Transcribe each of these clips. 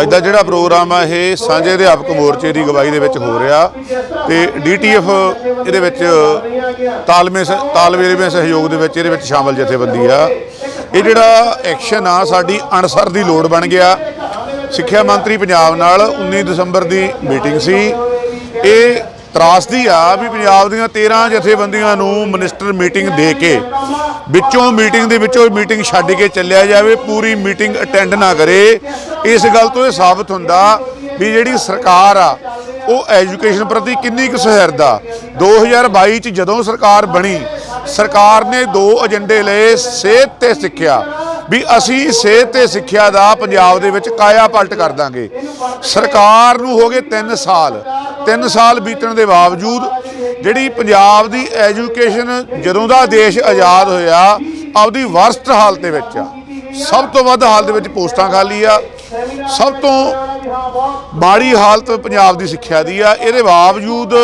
ਅੱਜ ਦਾ ਜਿਹੜਾ ਪ੍ਰੋਗਰਾਮ ਆ, ਇਹ ਸਾਂਝੇ ਅਧਿਆਪਕ ਮੋਰਚੇ ਦੀ ਅਗਵਾਈ ਦੇ ਵਿੱਚ ਹੋ ਰਿਹਾ ਤੇ ਡੀਟੀਐਫ ਇਹਦੇ ਵਿੱਚ ਤਾਲਮੇ ਸ- ਤਾਲਮੇਲ ਸਹਿਯੋਗ ਦੇ ਵਿੱਚ ਇਹਦੇ ਵਿੱਚ ਸ਼ਾਮਲ ਜਥੇਬੰਦੀ ਆ। ਇਹ ਜਿਹੜਾ ਐਕਸ਼ਨ ਆ, ਸਾਡੀ ਅਣਸਰ ਦੀ ਲੋੜ ਬਣ ਗਿਆ। ਸਿੱਖਿਆ ਮੰਤਰੀ ਪੰਜਾਬ ਨਾਲ 19 ਦਸੰਬਰ ਦੀ ਮੀਟਿੰਗ ਸੀ। ਇਹ ਤਰਾਸਦੀ ਆ ਵੀ ਪੰਜਾਬ ਦੀਆਂ 13 ਜਥੇਬੰਦੀਆਂ ਨੂੰ ਮਿਨਿਸਟਰ ਮੀਟਿੰਗ ਦੇ ਕੇ ਵਿੱਚੋਂ ਮੀਟਿੰਗ ਦੇ ਵਿੱਚੋਂ ਮੀਟਿੰਗ ਛੱਡ ਕੇ ਚੱਲਿਆ ਜਾਵੇ, ਪੂਰੀ ਮੀਟਿੰਗ ਅਟੈਂਡ ਨਾ ਕਰੇ। ਇਸ ਗੱਲ ਤੋਂ ਇਹ ਸਾਬਤ ਹੁੰਦਾ ਵੀ ਜਿਹੜੀ ਸਰਕਾਰ ਆ, ਉਹ ਐਜੂਕੇਸ਼ਨ ਪ੍ਰਤੀ ਕਿੰਨੀ ਕੁ ਸਹਿਰਦ। ਆ 2022 ਚ ਜਦੋਂ ਸਰਕਾਰ ਬਣੀ, ਸਰਕਾਰ ਨੇ ਦੋ ਏਜੰਡੇ ਲਏ, ਸਿਹਤ ਤੇ ਸਿੱਖਿਆ। ਵੀ ਅਸੀਂ ਸਿਹਤ ਤੇ ਸਿੱਖਿਆ ਦਾ ਪੰਜਾਬ ਦੇ ਵਿੱਚ ਕਾਇਆ ਪਲਟ ਕਰ ਦਾਂਗੇ। ਸਰਕਾਰ ਨੂੰ ਹੋ ਗਏ 3 ਸਾਲ। 3 ਸਾਲ ਬੀਤਣ ਦੇ ਬਾਵਜੂਦ ਜਿਹੜੀ ਪੰਜਾਬ ਦੀ ਐਜੂਕੇਸ਼ਨ ਜਦੋਂ ਦਾ ਦੇਸ਼ ਆਜ਼ਾਦ ਹੋਇਆ, ਆਪਦੀ ਵਰਸਟ ਹਾਲਤ ਦੇ ਵਿੱਚ ਆ। ਸਭ ਤੋਂ ਵੱਧ ਹਾਲਤ ਦੇ ਵਿੱਚ ਪੋਸਟਾਂ ਖਾਲੀ ਆ। ਸਭ ਤੋਂ ਮਾੜੀ ਹਾਲਤ ਪੰਜਾਬ ਦੀ ਸਿੱਖਿਆ ਦੀ ਆ। ਇਹਦੇ ਬਾਵਜੂਦ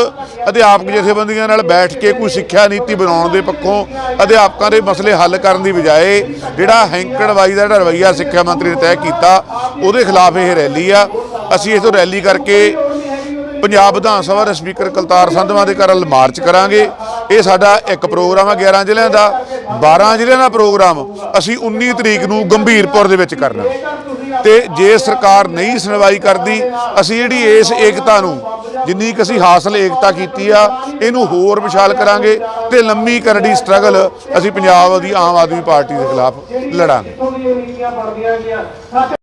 ਅਧਿਆਪਕ ਜਥੇਬੰਦੀਆਂ ਨਾਲ ਬੈਠ ਕੇ ਕੋਈ ਸਿੱਖਿਆ ਨੀਤੀ ਬਣਾਉਣ ਦੇ ਪੱਖੋਂ ਅਧਿਆਪਕਾਂ ਦੇ ਮਸਲੇ ਹੱਲ ਕਰਨ ਦੀ ਬਜਾਏ ਜਿਹੜਾ ਹੈਂਕੜਵਾਈ ਦਾ ਜਿਹੜਾ ਰਵੱਈਆ ਸਿੱਖਿਆ ਮੰਤਰੀ ਨੇ ਤੈਅ ਕੀਤਾ, ਉਹਦੇ ਖਿਲਾਫ ਇਹ ਰੈਲੀ ਆ। ਅਸੀਂ ਇਸ ਤੋਂ ਰੈਲੀ ਕਰਕੇ ਪੰਜਾਬ ਵਿਧਾਨ ਸਭਾ ਦੇ ਸਪੀਕਰ ਕਲਤਾਰ ਸੰਧਵਾ ਦੇ ਘਰ ਮਾਰਚ ਕਰਾਂਗੇ। ਇਹ ਸਾਡਾ ਇੱਕ ਪ੍ਰੋਗਰਾਮ ਆ 11 ਜ਼ਿਲ੍ਹਿਆਂ ਦਾ। 12 ਜ਼ਿਲ੍ਹਿਆਂ ਦਾ ਪ੍ਰੋਗਰਾਮ ਅਸੀਂ 19 ਤਰੀਕ ਨੂੰ ਗੰਭੀਰਪੁਰ ਦੇ ਵਿੱਚ ਕਰਨਾ। ਤੇ ਜੇ ਸਰਕਾਰ ਨਹੀਂ ਸੁਣਵਾਈ ਕਰਦੀ, ਅਸੀਂ ਜਿਹੜੀ ਇਸ ਏਕਤਾ ਨੂੰ ਜਿੰਨੀ ਕਿ ਅਸੀਂ ਹਾਸਲ ਏਕਤਾ ਕੀਤੀ ਆ, ਇਹਨੂੰ ਹੋਰ ਵਿਸ਼ਾਲ ਕਰਾਂਗੇ ਤੇ ਲੰਮੀ ਕਰੜੀ ਸਟਰਗਲ ਅਸੀਂ ਪੰਜਾਬ ਦੀ ਆਮ ਆਦਮੀ ਪਾਰਟੀ ਦੇ ਖਿਲਾਫ ਲੜਾਂਗੇ।